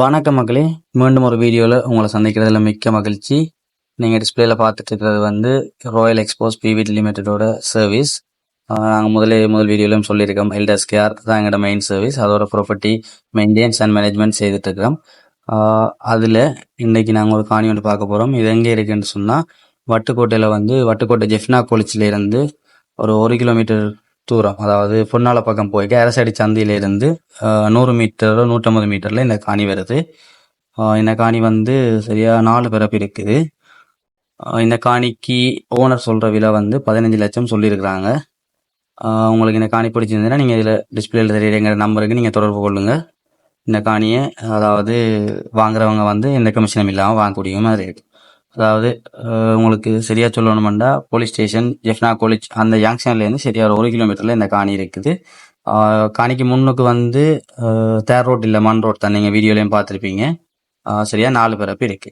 வணக்கம் மக்களே. மீண்டும் ஒரு வீடியோவில் உங்களை சந்திக்கிறதுல மிக்க மகிழ்ச்சி. நீங்கள் டிஸ்பிளேல பார்த்துட்டு இருக்கிறது வந்து ராயல் எக்ஸ்போஸ் பிவிடி லிமிட்டடோட சர்வீஸ் நாங்கள் முதலே முதல் வீடியோலையும் சொல்லியிருக்கோம். எல்டர்ஸ் கேர் தான் எங்களோட மெயின் சர்வீஸ் அதோட ப்ராப்பர்ட்டி மெயின்டெனன்ஸ் அண்ட் மேனேஜ்மெண்ட் செய்துட்டு இருக்கிறோம் அதில் இன்றைக்கி நாங்கள் ஒரு காணி ஒன்று பார்க்க போகிறோம் இது எங்கே இருக்குன்னு சொன்னால் வட்டுக்கோட்டையில் வந்து வட்டுக்கோட்டை ஜெஃப்னா கோலிச்சில இருந்து ஒரு ஒரு கிலோமீட்டர் தூரம் அதாவது பொன்னால பக்கம் போய்க்க அரசடி சந்தியிலிருந்து நூறு மீட்டரோ நூற்றம்பது மீட்டரில் இந்த காணி வருது. இந்த காணி வந்து சரியாக நாலு பிறப்பு இருக்குது. இந்த காணிக்கு ஓனர் சொல்கிற விலை வந்து பதினஞ்சு லட்சம் சொல்லியிருக்கிறாங்க. உங்களுக்கு இந்த காணி பிடிச்சிருந்ததுன்னா நீங்கள் இதில் டிஸ்பிளேல தெரியுற நம்பருக்கு நீங்கள் தொடர்பு கொள்ளுங்கள் இந்த காணியை அதாவது வாங்குறவங்க வந்து எந்த கமிஷனும் இல்லாமல் வாங்கக்கூடிய மாதிரி இருக்கு. அதாவது உங்களுக்கு சரியா சொல்லணுமெண்டா போலீஸ் ஸ்டேஷன் ஜெஃப்னா காலேஜ் அந்த ஜங்ஷன்லேருந்து சரியா ஒரு ஒரு கிலோமீட்டரில் இந்த காணி இருக்குது. காணிக்கு முன்னுக்கு வந்து தேர் ரோட் இல்லை மண் ரோட் தான் நீங்கள் வீடியோலையும் பார்த்துருப்பீங்க. சரியாக சரியா நாலு பிறப்பு இருக்கு.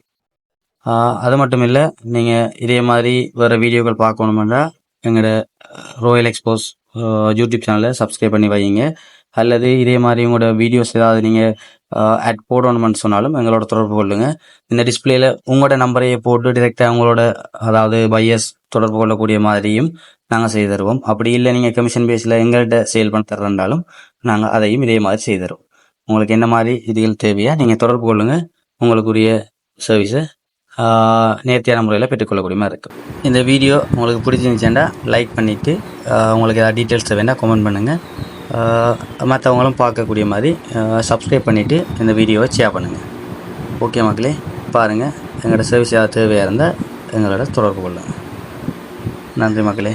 அது மட்டும் இல்லை நீங்கள் இதே மாதிரி வேறு வீடியோக்கள் பார்க்கணுமெண்டா எங்களோட ரோயல் எக்ஸ்போஸ் யூடியூப் சேனலை சப்ஸ்கிரைப் பண்ணி வைங்க அல்லது இதே மாதிரி உங்களோட வீடியோஸ் ஏதாவது நீங்கள் ஆட் போடணும்னு சொன்னாலும் எங்களோட தொடர்பு கொள்ளுங்க. இந்த டிஸ்பிளேல உங்களோட நம்பரையே போட்டு டிரெக்டாக உங்களோட அதாவது பையர்ஸ் தொடர்பு கொள்ளக்கூடிய மாதிரியும் நாங்கள் செய்து தருவோம். அப்படி இல்லை நீங்கள் கமிஷன் பேஸில் எங்கள்கிட்ட சேல் பண்ண தர்றதாலும் நாங்கள் அதையும் இதே மாதிரி செய்து தருவோம். உங்களுக்கு என்ன மாதிரி இதுகள் தேவையா நீங்கள் தொடர்பு கொள்ளுங்கள் உங்களுக்குரிய சர்வீஸை நேர்த்தியான முறையில் பெற்றுக்கொள்ளக்கூடிய மாதிரி இருக்கும். இந்த வீடியோ உங்களுக்கு பிடிச்சிருந்துச்சேன்டா லைக் பண்ணிவிட்டு உங்களுக்கு ஏதாவது டீட்டெயில்ஸ் வேணால் கமெண்ட் பண்ணுங்கள் மற்றவங்களும் பார்க்கக்கூடிய மாதிரி சப்ஸ்கிரைப் பண்ணிவிட்டு இந்த வீடியோவை ஷேர் பண்ணுங்கள் ஓகே மக்களே பாருங்கள் எங்களோட சர்வீஸ் ஏதாவது தேவையாக இருந்தால் எங்களோட தொடர்பு கொள்ளுங்கள் நன்றி மக்களே.